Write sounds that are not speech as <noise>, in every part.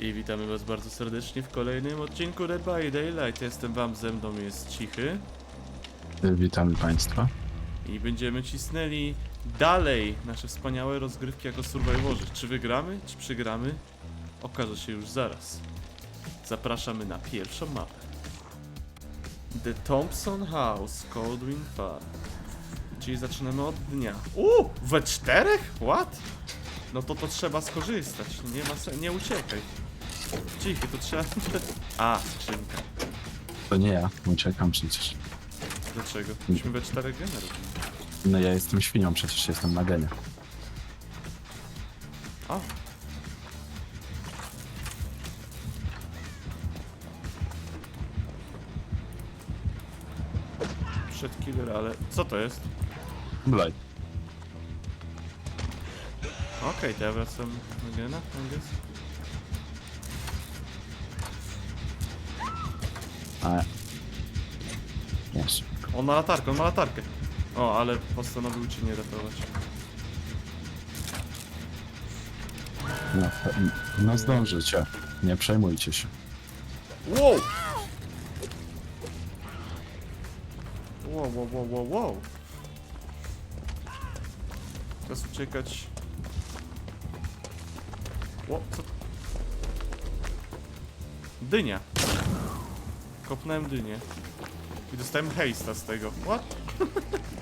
I witamy was bardzo serdecznie w kolejnym odcinku Dead by Daylight. Jestem wam, ze mną jest Cichy Witamy Państwa. i będziemy cisnęli dalej nasze wspaniałe rozgrywki jako survivorzy. Czy wygramy, czy przegramy? Okaże się już zaraz. Zapraszamy na pierwszą mapę. The Thompson House, Coldwind Farm. Czyli zaczynamy od dnia. Uuu, we czterech? What? No to to trzeba skorzystać. Nie ma sen, nie uciekaj. Cichy, to trzeba... <laughs> A, skrzynka. To nie ja, uciekam przecież. Dlaczego? Myśmy we czterech generów. No ja jestem świnią, przecież jestem na genie. O. Przed killer, ale co to jest? Blaj. Okej, to ja wracam na gena, I guess. A... Jest. On ma latarkę, on ma latarkę. O, ale postanowił cię nie ratować. No, no zdążycie. Nie przejmujcie się. Wow! Wow, wow, wow, wow, wow. Teraz uciekać. Ło, co? Dynia. Kopnąłem dynię. I dostałem hejsta z tego. What?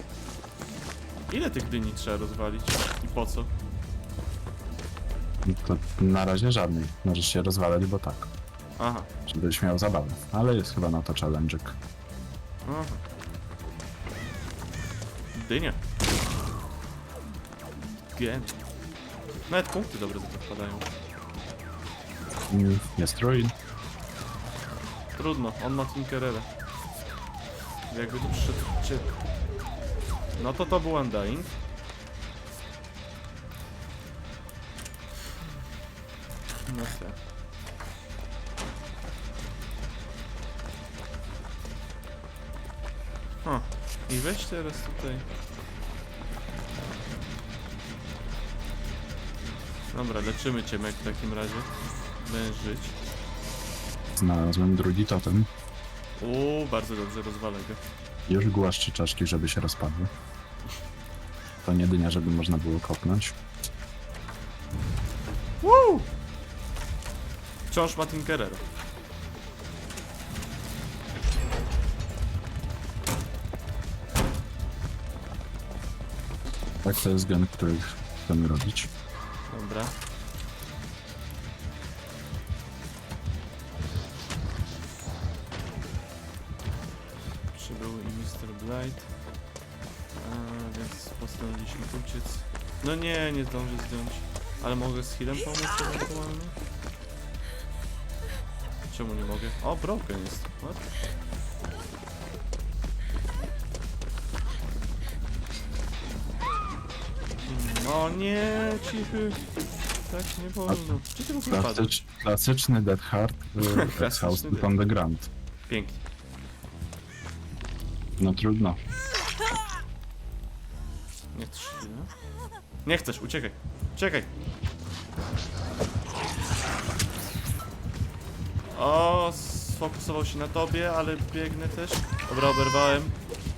<laughs> Ile tych dyni trzeba rozwalić? I po co? To na razie żadnej. Możesz się rozwalać, bo tak. Aha. Żebyś miał zabawę. Ale jest chyba na to challenge'ik. Aha. Dynia. Gen. Nawet punkty dobre za to wpadają. Mm, Jest ruin. Trudno, on ma Tinkerera. Jakby tu przyszedł cię... No to to był Undying. No tak. O, i weź teraz tutaj. Dobra, leczymy cię Mek w takim razie. Będziesz żyć. Znalazłem drugi totem. Uuu, bardzo dobrze, rozwalę go. Już głaszczy czaszki, żeby się rozpadły. To nie dynia, żeby można było kopnąć. Woo! Wciąż ma Tinkerera. Tak, to jest gen, który chcemy robić. Dobra. Blight. A, więc postanowiliśmy uciec. No nie, nie zdążę zdjąć. Ale mogę z healem pomóc ewentualnie? Czemu nie mogę? O, broken jest. What? No nie, cichy. Tak nie wolno. Czy ty? Klasycz, klasyczny Dead Heart y, <laughs> Klasyczny House Dead. on the Ground. Pięknie. No trudno. Nie chcesz? Nie chcesz, uciekaj. Uciekaj. O, sfokusował się na tobie, ale biegnę też. Dobra, oberwałem.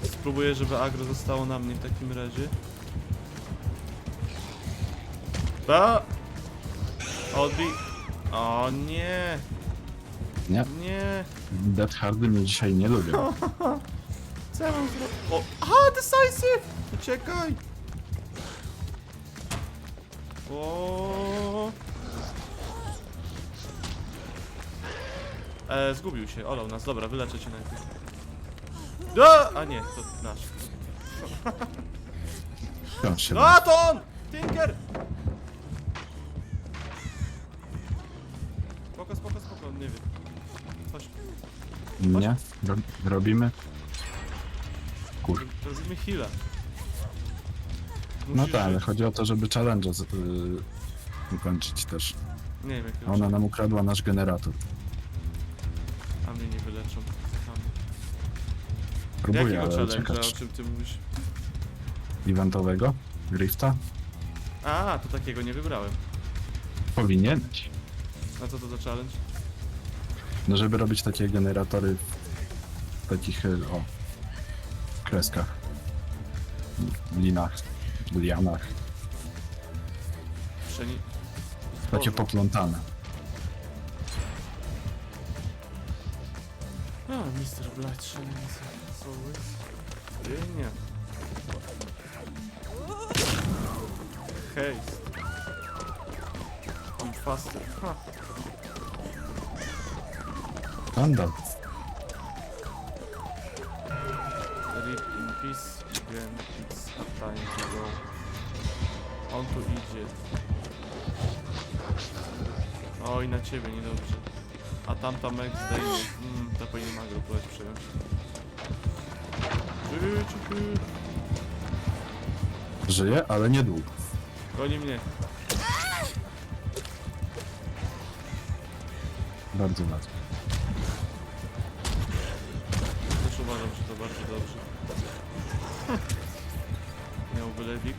Spróbuję, żeby agro zostało na mnie w takim razie. Ta! Odbij. O nie, Nie, nie. Dead Hardy mnie dzisiaj nie lubią. <laughs> Co ja mam zrobić? O, a, decisive! Uciekaj! O. E, zgubił się, olał nas. Dobra, wyleczę cię najpierw. Da! A nie, to nasz. <laughs> Się to on! Tinker! Spoko, spoko, spoko, nie wiem. Chodź, Nie? Ro robimy? Kur... zrobimy heal'a. No Musisz tak, ale chodzi o to, żeby challenge z- y, ukończyć też. Nie wiem, jakiego Ona nam ukradła nasz generator. A mnie nie wyleczą. Próbuję, Jakiego ale challenge'a, czekać. o czym ty mówisz? Eventowego? Grifta? A, to takiego nie wybrałem. Powinieneś. A co to za challenge? No żeby robić takie generatory w takich, e, o, kreskach, linach, lianach, Przeni... takie poplątane. A, Mr. Blight Shenanigans. as always. Nie. Haste. I'm faster. Ha. Standard. Peace. Again, it's time to go. On tu idzie. Oj, na ciebie, niedobrze. A tamta Meg zdejmie. Mm, ta powinien magro próbować przejąć. Żyje, ale niedługo. Goni mnie. Bardzo łatwo. Też uważam, że to bardzo dobrze. <laughs> Miał wylewik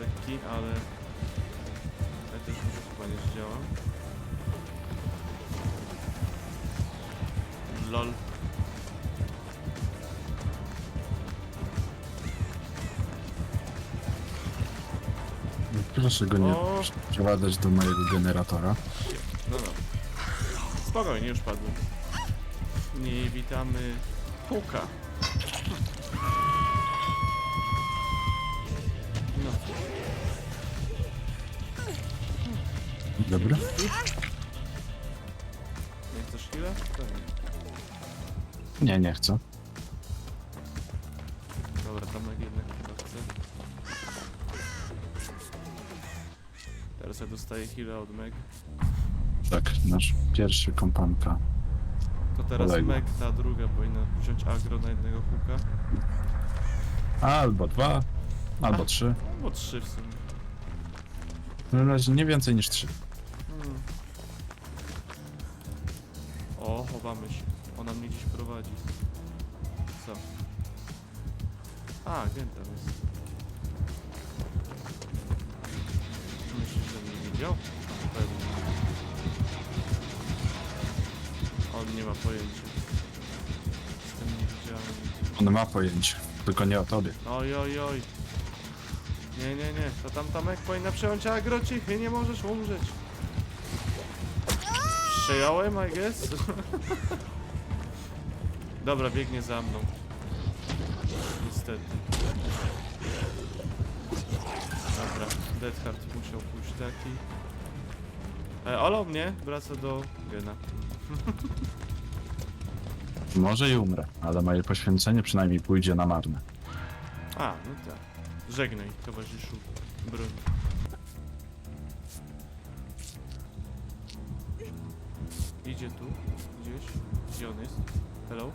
lekki, ale... Ale też może chyba nie zdziała. LOL. Proszę go nie O! wprowadzać do mojego generatora. No no. Spokojnie, już padłem. Nie witamy Puka. Dobra? Nie chcesz chwilę? Nie, nie chcę. Dobra, Tomek jednak chyba chce. Teraz ja dostaję heal'a od Meg. Tak, nasz pierwszy kompanka. To teraz Poległa. Meg, ta druga, powinna wziąć agro na jednego huka. Albo dwa, albo trzy. Albo trzy w sumie. Na razie nie więcej niż trzy. Hmm. O, chowamy się. Ona mnie gdzieś prowadzi. Co? A, gen tam jest. Myślisz, że mnie widział? Pewnie. On nie ma pojęcia. Jestem niewidzialny. On ma pojęcie, tylko nie o tobie. Oj, oj, oj. Nie, nie, nie. To tam Tomek powinna przejąć agro cichy, nie możesz umrzeć. Przejąłem, I guess? Dobra, biegnie za mną. Niestety. Dobra, Dead Heart musiał pójść taki. E, Olo mnie wraca do Gena. <laughs> Może i umrę, ale moje poświęcenie przynajmniej pójdzie na marne. A, no tak. Żegnaj, towarzyszu. Broń. Idzie tu, gdzieś. Gdzie on jest? Hello?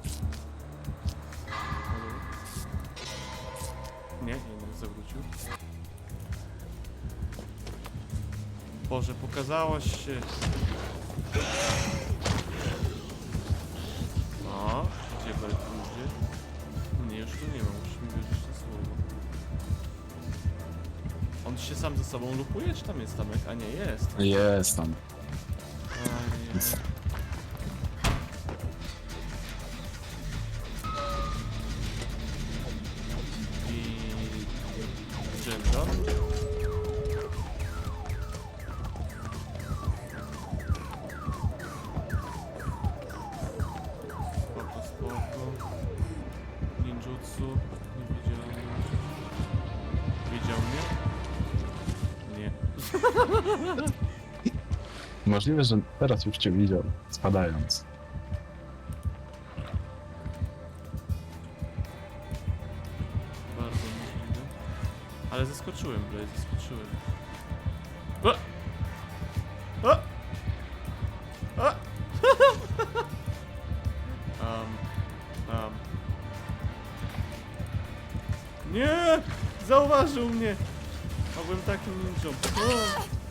Hello? Nie, nie, nie, zawrócił. Boże, pokazałaś się. No, gdzie Bert pójdzie? Nie, już tu nie ma, musisz mi wierzyć na słowo. On się sam ze sobą lupuje, czy tam jest Tamek? A nie, jest. Jest tam. A, nie, Możliwe, że teraz już cię widział, spadając. Bardzo możliwe. Ale zaskoczyłem, Blade, zaskoczyłem. A! A! A! <laughs> um, um. Nie! Zauważył mnie! A byłem takim ninją. O!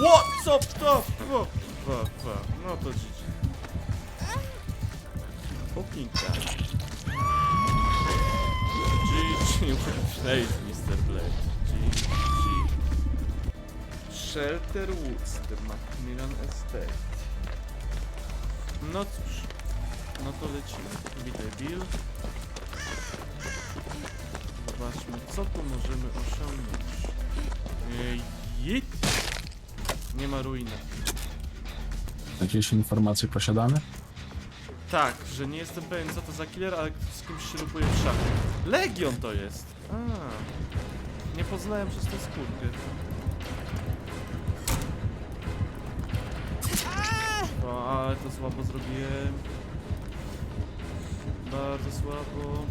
What? Co? To? O, fa, fa. No to. Fucking tak. GG played, Mr. Blade. GG. Shelter Woods, The Macmillan Estate. No cóż, no to lecimy. Witaj Bill. Zobaczmy, co tu możemy osiągnąć. Jit! Nie ma ruiny. Jakieś informacje posiadamy? Tak, że nie jestem pewien co to za killer, ale z kimś się lupuje w szachy. Legion to jest! A, nie poznałem przez tę skórkę. O, ale to słabo zrobiłem. Bardzo słabo.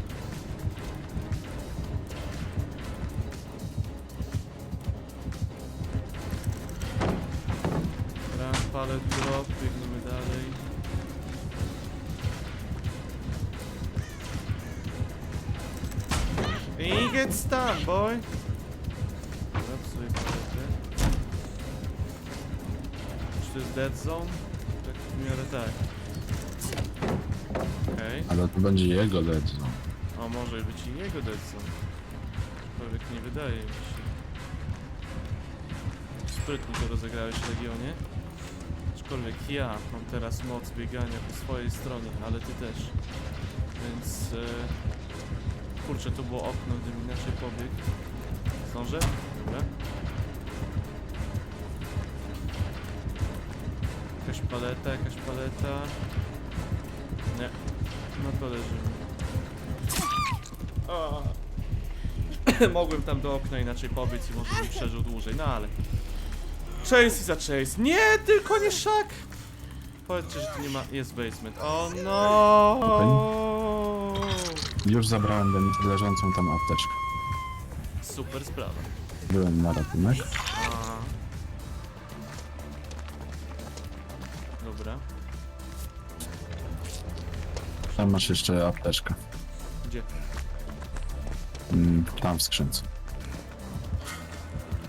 Raz palet drop, biegniemy dalej. I get stung, boy! Zapsuj paletę. Czy to jest dead zone? Tak w miarę tak. Okej. Ale to będzie jego dead zone. O, może być i jego dead zone. Aczkolwiek nie wydaje mi się. Sprytnie to rozegrałeś Legionie. Aczkolwiek ja mam teraz moc biegania po swojej stronie, ale ty też. Więc... E... Kurczę, tu było okno, gdybym inaczej pobiegł. Zdążę? Dobra. Jakaś paleta, jakaś paleta. Nie. No to leżymy. O. <coughs> Mogłem tam do okna inaczej pobiec i może bym przeżył dłużej, no ale... Chase i za chase. Nie, tylko nie szak! Powiedzcie, że tu nie ma... Jest basement. O no! Już zabrałem le- leżącą tam apteczkę. Super sprawa. Byłem na ratunek. A. Dobra. Tam masz jeszcze apteczkę. Gdzie? Mm, Tam w skrzynce.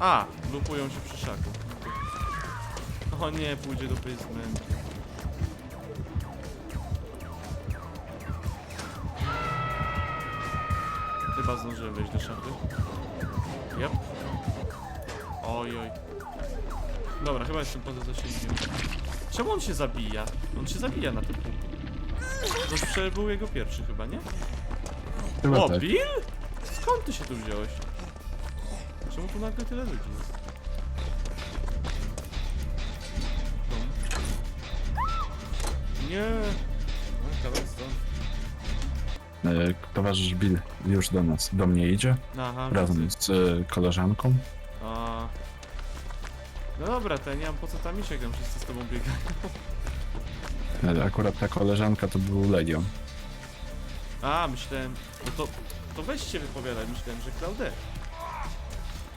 A! Lupują się przy szaku. O nie, pójdzie do basementu. Chyba zdążyłem wejść do szafy. Yep. Oj, oj. Dobra, chyba jestem poza zasięgiem. Czemu on się zabija? On się zabija na tym punkcie. To już był jego pierwszy chyba, nie? Chyba O, tak. Bill? Skąd ty się tu wziąłeś? Czemu tu nagle tyle ludzi jest? Nie! No, kawałek stąd. E, Towarzysz Bill już do nas, do mnie idzie. Aha, Razem widzę. z e, koleżanką. A. No dobra, to ja nie mam po co tam iść, jak tam wszyscy z tobą biegają. <laughs> E, Akurat ta koleżanka to był Legion. A, myślałem... No to, to weź się wypowiadaj, myślałem, że Claude.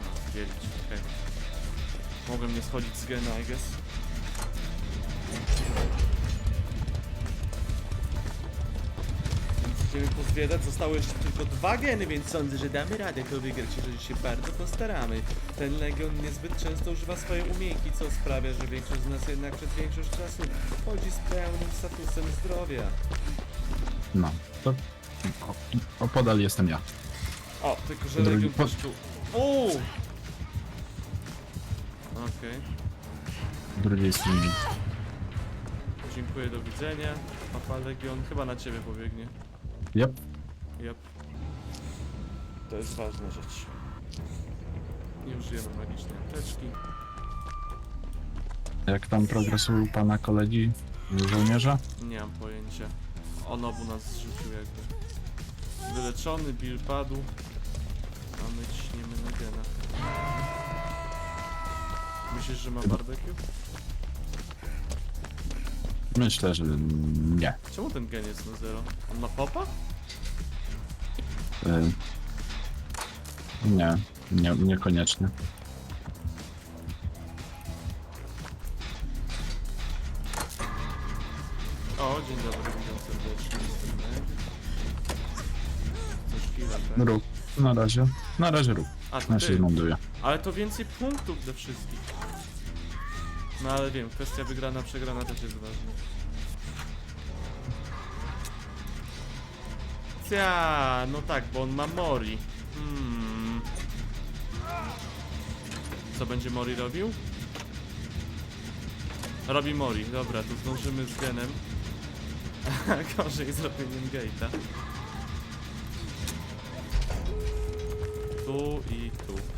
No, dzielić, okej. Mogłem nie schodzić z gena, I guess. Więc idziemy pozwiedzać, zostały jeszcze tylko dwa geny, więc sądzę, że damy radę to wygrać, jeżeli się bardzo postaramy. Ten Legion niezbyt często używa swojej umiejętności, co sprawia, że większość z nas jednak przez większość czasu chodzi z pełnym statusem zdrowia. No, to o, opodal jestem ja. O, tylko że Drugi Legion po- tu... Uuu! Okej, Z drugiej strony. dziękuję, do widzenia. Papa Legion, chyba na ciebie pobiegnie. Yep. Yep. To jest ważna rzecz. Nie użyjemy magicznej apteczki. Jak tam progres u pana kolegi żołnierza? Nie mam pojęcia. On obu nas zrzucił jakby. Wyleczony, Bill padł. A my ciśniemy na gena. Myślisz, że ma barbecue? Myślę, że nie. Czemu ten gen jest na zero? On ma popa? E, Nie, nie, niekoniecznie. O, dzień dobry, witam serdecznie, jestem Meg. Coś chwilę, tak? Rób. Na razie. Na razie rób. A Ja się ty, ale to więcej punktów dla wszystkich. No ale wiem, kwestia wygrana, przegrana też jest ważna. Cia, no tak, bo on ma Mori. Hmm. Co będzie Mori robił? Robi Mori, dobra, tu zdążymy z genem. <laughs> Gorzej zrobieniem gate'a. Tu i tu.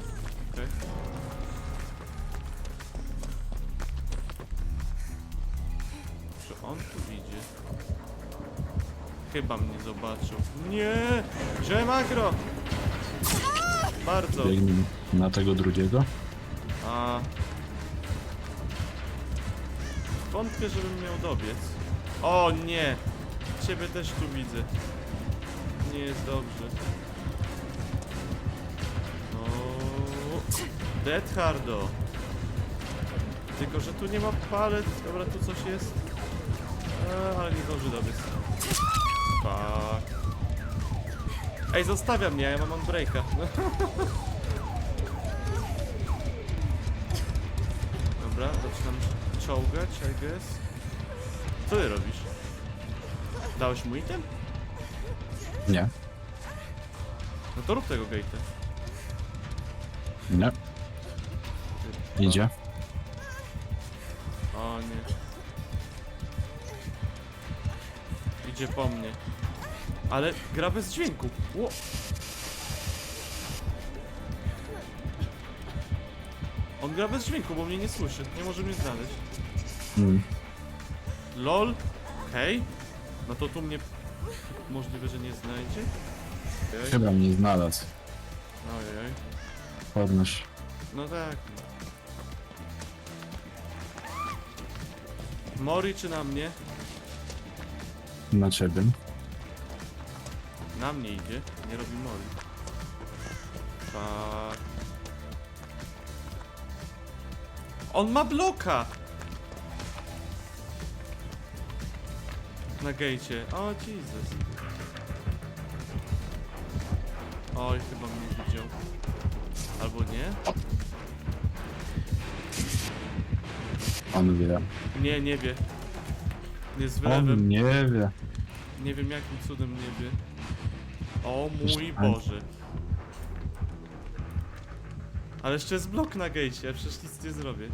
Chyba mnie zobaczył. Nie! Wziąłem agro! Bardzo. Biegnij na tego drugiego. A... Wątpię, żebym miał dobiec. O nie! Ciebie też tu widzę. Nie jest dobrze. No... Dead Hardo. Tylko, że tu nie ma palet. Dobra, tu coś jest. E, ale nie zdąży dobiec. Fuck. Ej, zostawia mnie, ja mam on breaka. <laughs> Dobra, zaczynam czołgać, I guess. Co ty robisz? Dałeś mu item? Nie, No to rób tego gate'a. nie. Idzie. O nie. Idzie po mnie. Ale gra bez dźwięku. Ło. On gra bez dźwięku, bo mnie nie słyszy. Nie może mnie znaleźć. Mm. LOL? Hej? No to tu mnie możliwe, że nie znajdzie? Okej. Chyba mnie znalazł. Ojej. Podnoś. No tak. Mori czy na mnie? Na ciebie. Na mnie idzie, nie robi Mori. Tak. On ma bloka! Na gejcie. O Jesus. Oj, chyba mnie widział. Albo nie? On wie. Nie, nie wie. Nie z wylewem. On nie wie. Nie wiem jakim cudem nie wie. O mój. Boże. Ale jeszcze jest blok na gejcie, ja przecież nic nie zrobię.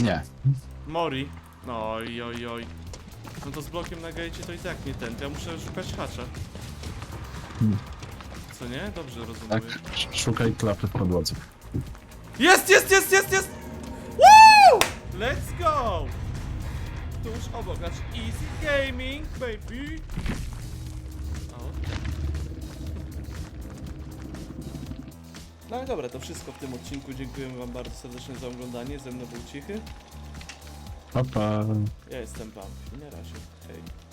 Nie. Mori. No oj, oj, oj. No to z blokiem na gejcie to i tak nie ten, to ja muszę szukać hacza. Hmm. Co nie? Dobrze rozumiem. Tak, sz- szukaj klapy w podłodze. Jest, jest, jest, jest, jest! Woo! Let's go! Tuż obok, znaczy Easy Gaming, baby! No i dobra, to wszystko w tym odcinku. Dziękujemy wam bardzo serdecznie za oglądanie. Ze mną był Cichy. Pa, pa. Ja jestem Pan. I na razie. Hej.